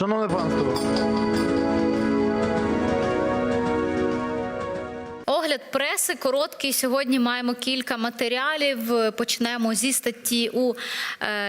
Шановне панство, Огляд преси короткий. Сьогодні маємо кілька матеріалів. Почнемо зі статті у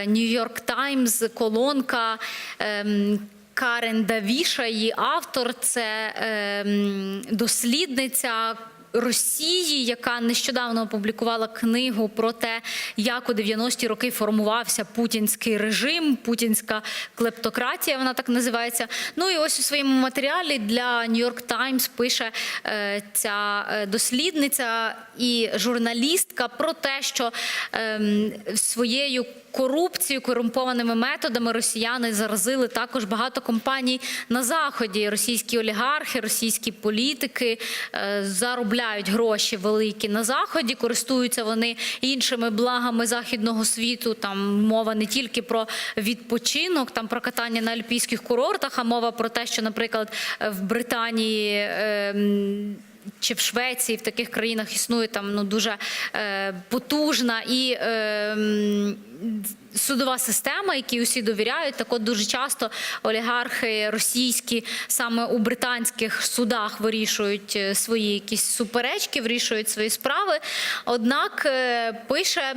Нью-Йорк Таймс. Колонка. ем, Карен Давіша, її автор, це ем, дослідниця Росії, яка нещодавно опублікувала книгу про те, як у 90-ті роки формувався путінський режим, путінська клептократія, вона так називається. Ну і ось у своєму матеріалі для Нью-Йорк Таймс пише е, ця е, дослідниця і журналістка про те, що ем, своєю корупцією, корумпованими методами росіяни заразили також багато компаній на заході. Російські олігархи, російські політики е, заробляють гроші великі на заході, користуються вони іншими благами західного світу. Там мова не тільки про відпочинок, там про катання на альпійських курортах, а мова про те, що, наприклад, в Британії. Чи в Швеції, в таких країнах існує там ну дуже е, потужна і е, судова система, якій усі довіряють. Так от дуже часто олігархи російські саме у британських судах вирішують е, свої якісь суперечки, вирішують свої справи. Однак е, пише.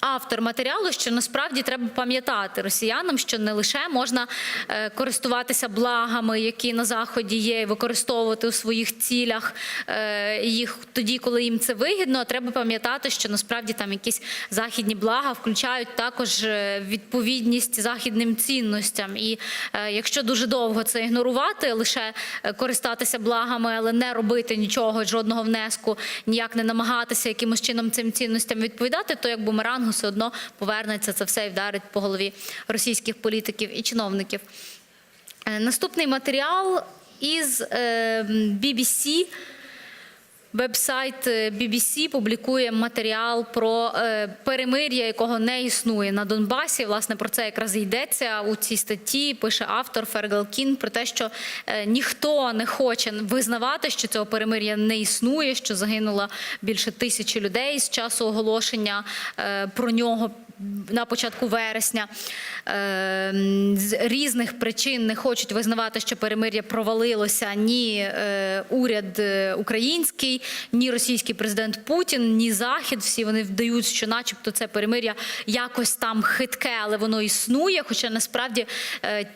Автор матеріалу, що насправді треба пам'ятати росіянам, що не лише можна е, користуватися благами, які на заході є, використовувати у своїх цілях е, їх тоді, коли їм це вигідно. а Треба пам'ятати, що насправді там якісь західні блага включають також е, відповідність західним цінностям. І якщо дуже довго це ігнорувати, лише користатися благами, але не робити нічого, жодного внеску, ніяк не намагатися якимось чином цим цінностям відповідати, то як бумерангу все одно повернеться це все і вдарить по голові російських політиків і чиновників. Е, Наступний матеріал із е, BBC. Вебсайт е, BBC публікує матеріал про е, перемир'я, якого не існує на Донбасі. Власне про це якраз йдеться у цій статті. Пише автор Фергал Кін про те, що е, ніхто не хоче визнавати, що цього перемир'я не існує, що загинуло більше тисячі людей з часу оголошення е, про нього на початку вересня е, з різних причин не хочуть визнавати, що перемир'я провалилося ні е, уряд е, український, ні російський президент Путін, ні Захід. Всі вони вдають, що, начебто, це перемир'я якось там хитке, але воно існує. Хоча насправді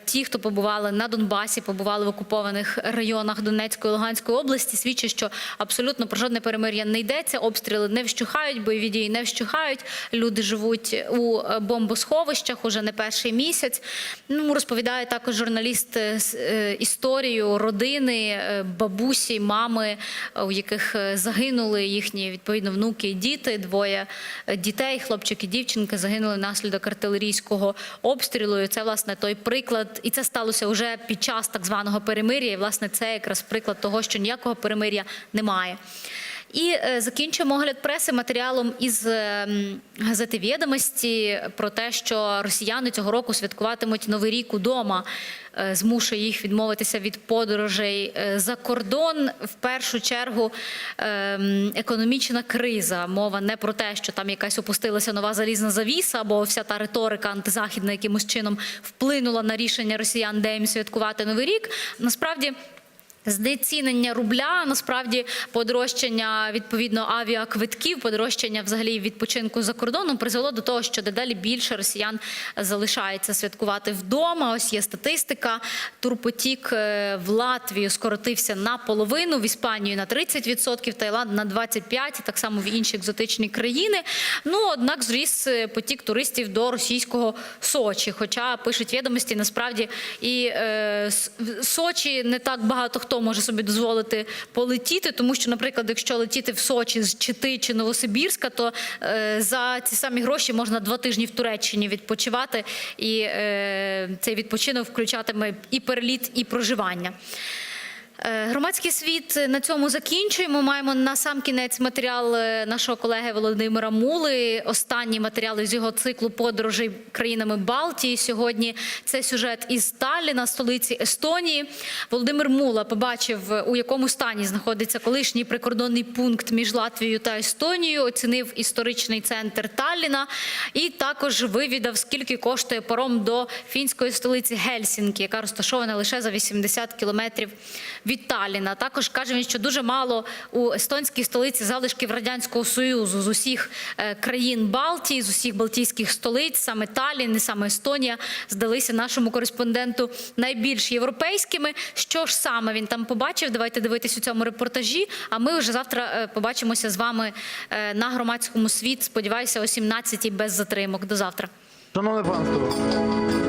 ті, хто побували на Донбасі, побували в окупованих районах Донецької і Луганської області, свідчать, що абсолютно про жодне перемир'я не йдеться. Обстріли не вщухають, бойові дії не вщухають. Люди живуть у е, бомбосховищах уже не перший місяць. Ну розповідає також журналіст е, е, історію родини, бабусі, мами, у яких загинули їхні відповідно внуки і діти. Двоє дітей, хлопчик і дівчинка, загинули внаслідок артилерійського обстрілу. І це власне той приклад, і це сталося вже під час так званого перемир'я. І власне це якраз приклад того, що ніякого перемир'я немає. І е, закінчуємо огляд преси матеріалом із е, газети «Відомості» про те, що росіяни цього року святкуватимуть новий рік удома. Е, Змушує їх відмовитися від подорожей за кордон. В першу чергу економічна криза. Мова не про те, що там якась опустилася нова залізна завіса, або вся та риторика антизахідна якимось чином вплинула на рішення росіян, де їм святкувати новий рік. Насправді. Знецінення рубля, насправді подорожчання відповідно авіаквитків, подорожчання взагалі відпочинку за кордоном призвело до того, що дедалі більше росіян залишається святкувати вдома. Ось є статистика. Турпотік е, в Латвію скоротився на половину, в Іспанію на 30%, Таїланд на 25%, так само в інші екзотичні країни. Ну однак зріс е, потік туристів до російського Сочі. Хоча пишуть відомості, насправді і е, Сочі не так багато хто може собі дозволити полетіти, тому що, наприклад, якщо летіти в Сочі з Чити чи Новосибірська, то е, за ці самі гроші можна два тижні в Туреччині відпочивати, і е, цей відпочинок включатиме і переліт, і проживання. Е, Громадський світ на цьому закінчуємо. Маємо на сам кінець матеріал е, нашого колеги Володимира Мули. Останні матеріали з його циклу подорожей країнами Балтії. Сьогодні це сюжет із Талліна, столиці Естонії. Володимир Мула побачив, у якому стані знаходиться колишній прикордонний пункт між Латвією та Естонією. Оцінив історичний центр Талліна і також вивідав, скільки коштує паром до фінської столиці Гельсінкі, яка розташована лише за 80 кілометрів від Талліна. Також каже він, що дуже мало у естонській столиці залишків радянського союзу з усіх е, країн Балтії, з усіх балтійських столиць, саме Таллін і саме Естонія здалися нашому кореспонденту найбільш європейськими. Що ж саме він там побачив? Давайте дивитись у цьому репортажі. А ми вже завтра е, побачимося з вами е, на громадському світ. Сподіваюся, о 17-й без затримок. До завтра. Шановне панство,